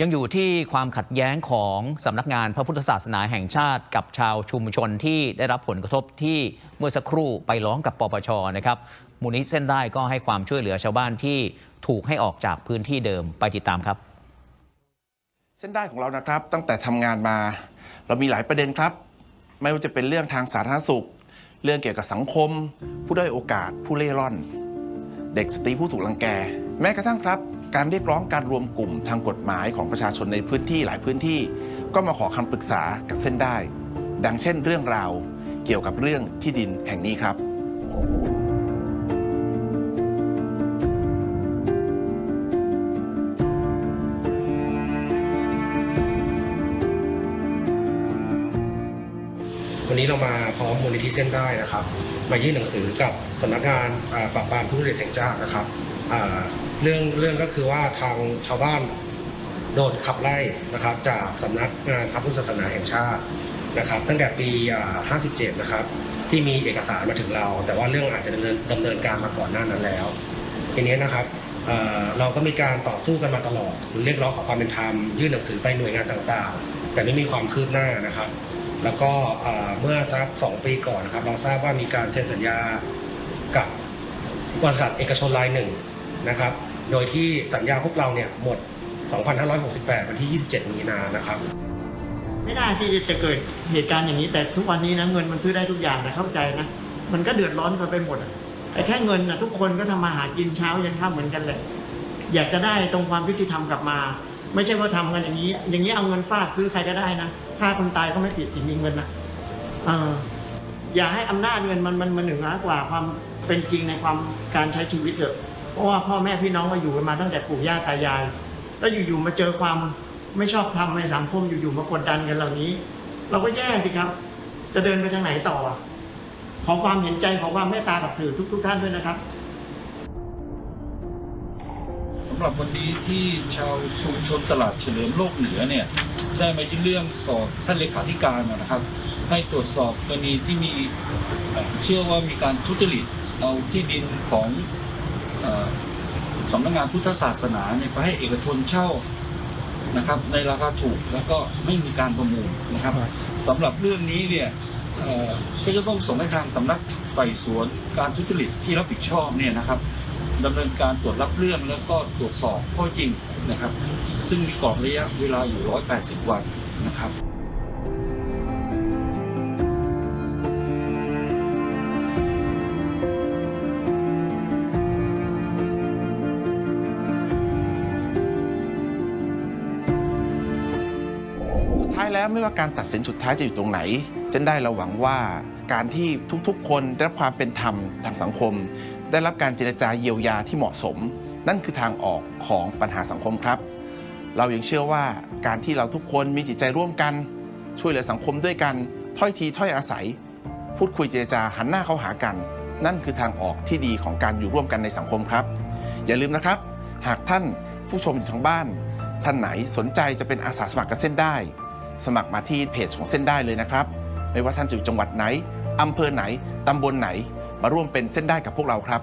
ยังอยู่ที่ความขัดแย้งของสำนักงานพระพุทธศาสนาแห่งชาติ กับชาวชุมชนที่ได้รับผลกระทบที่เมื่อสักครู่ไปร้องกับปปชนะครับมูลนิธิเส้นได้ก็ให้ความช่วยเหลือชาวบ้านที่ถูกให้ออกจากพื้นที่เดิมไปติดตามครับ เส้นได้ของเรานะครับ ตั้งแต่ทำงานมา เรามีหลายประเด็นครับ ไม่ว่าจะเป็นเรื่องทางสาธารณสุข เรื่องเกี่ยวกับสังคม ผู้ด้อยโอกาส ผู้เล่ร่อน เด็กสตรีผู้ถูกลังแก แม้กระทั่งครับ การเรียกร้องการรวมกลุ่มทางกฎหมายของประชาชนในพื้นที่หลายพื้นที่ ก็มาขอคำปรึกษากับเส้นได้ ดังเช่นเรื่องราวเกี่ยวกับเรื่องที่ดินแห่งนี้ครับวันนี้เรามาพร้อมมูลนิธิเส้นได้นะครับ มายื่นหนังสือกับสำนักงานอ่าปราบปรามทุจริตแห่งชาตินะครับ อ่าเรื่องเรื่องก็คือว่าทางชาวบ้านโดนขับไล่นะครับ จากสำนักงานพระพุทธศาสนาแห่งชาตินะครับ ตั้งแต่ปีอ่า57 นะครับ ที่มีเอกสารมาถึงเรา แต่ว่าเรื่องอาจจะดำเนินดำเนินการมาก่อนหน้านั้นแล้ว ทีนี้นะครับเอ่อเราก็มีการต่อสู้กันมาตลอด เรียกร้องขอความเป็นธรรม ยื่นหนังสือไปหน่วยงานต่างๆ แต่ไม่มีความคืบหน้านะครับ แล้วก็เอ่อเมื่อสักสองปีก่อนนะครับ เราทราบว่ามีการเซ็นสัญญากับบริษัทเอกชนรายหนึ่ง นะครับ โดยที่สัญญาพวกเราเนี่ยหมด 2568 วันที่ 27 มีนานะครับ ไม่ได้ที่จะเกิดเหตุการณ์อย่างนี้ แต่ทุกวันนี้นะเงินมันซื้อได้ทุกอย่างนะเข้าใจนะ มันก็เดือดร้อนกันไปหมดอะแต่แค่เงินนะทุกคนก็ทำมาหากินเช้ายันค่ำเหมือนกันเลยอยากจะได้ตรงความยุติธรรมกลับมา ไม่ใช่ว่าทำกันอย่างนี้ อย่างนี้เอาเงินฟาดซื้อใครก็ได้นะฆ่าคนตายก็ไม่ผิดสิมีเงินนะเออ อย่าให้อำนาจเงินมันมันมันเหนือกว่าความเป็นจริงในความการใช้ชีวิตเถอะ เพราะว่าพ่อแม่พี่น้องก็อยู่กันมาตั้งแต่ปู่ย่าตายาย แล้วอยู่ๆมาเจอความไม่ชอบทำในสังคมอยู่ๆมากดดันกันเหล่านี้ เราก็แย่สิครับ จะเดินไปทางไหนต่อขอความเห็นใจขอความเมตตากับสื่อทุก ๆ ท่านด้วยนะครับสำหรับวันนี้ที่ชาวชุมชนตลาดเฉลิมโลกเหนือเนี่ยได้มายื่นเรื่องต่อท่านเลขาธิการนะครับ ให้ตรวจสอบกรณีที่มีเชื่อว่ามีการทุจริตเอาที่ดินของ สำนักงานพุทธศาสนาเนี่ยไปให้เอกชนเช่านะครับ ในราคาถูกแล้วก็ไม่มีการประมูลนะครับสำหรับเรื่องนี้เนี่ยเอ่อก็จะต้องส่งให้ทางสำนักไต่สวนการทุจริตที่รับผิดชอบเนี่ยนะครับดำเนินการตรวจรับเรื่องแล้วก็ตรวจสอบข้อจริงนะครับ ซึ่งมีกรอบระยะเวลาอยู่ 180 วันนะครับายแล้วไม่ว่าการตัดสินสุดท้ายจะอยู่ตรงไหน เส้นได้เราหวังว่าการที่ทุกๆ คนได้รับความเป็นธรรมทางสังคม ได้รับการเจรจาเยียวยาที่เหมาะสม นั่นคือทางออกของปัญหาสังคมครับ เรายังเชื่อว่าการที่เราทุกคนมีจิตใจร่วมกัน ช่วยเหลือสังคมด้วยกันถ้อยทีถ้อยอาศัย พูดคุยเจรจาหันหน้าเข้าหากัน นั่นคือทางออกที่ดีของการอยู่ร่วมกันในสังคมครับ อย่าลืมนะครับ หากท่านผู้ชมอยู่ทางบ้าน ท่านไหนสนใจจะเป็นอาสาสมัครกับเส้นได้ สมัครมาที่เพจของเส้นได้เลยนะครับ ไม่ว่าท่านจะอยู่จังหวัดไหนอำเภอไหนตำบลไหน มาร่วมเป็นเส้นได้กับพวกเราครับ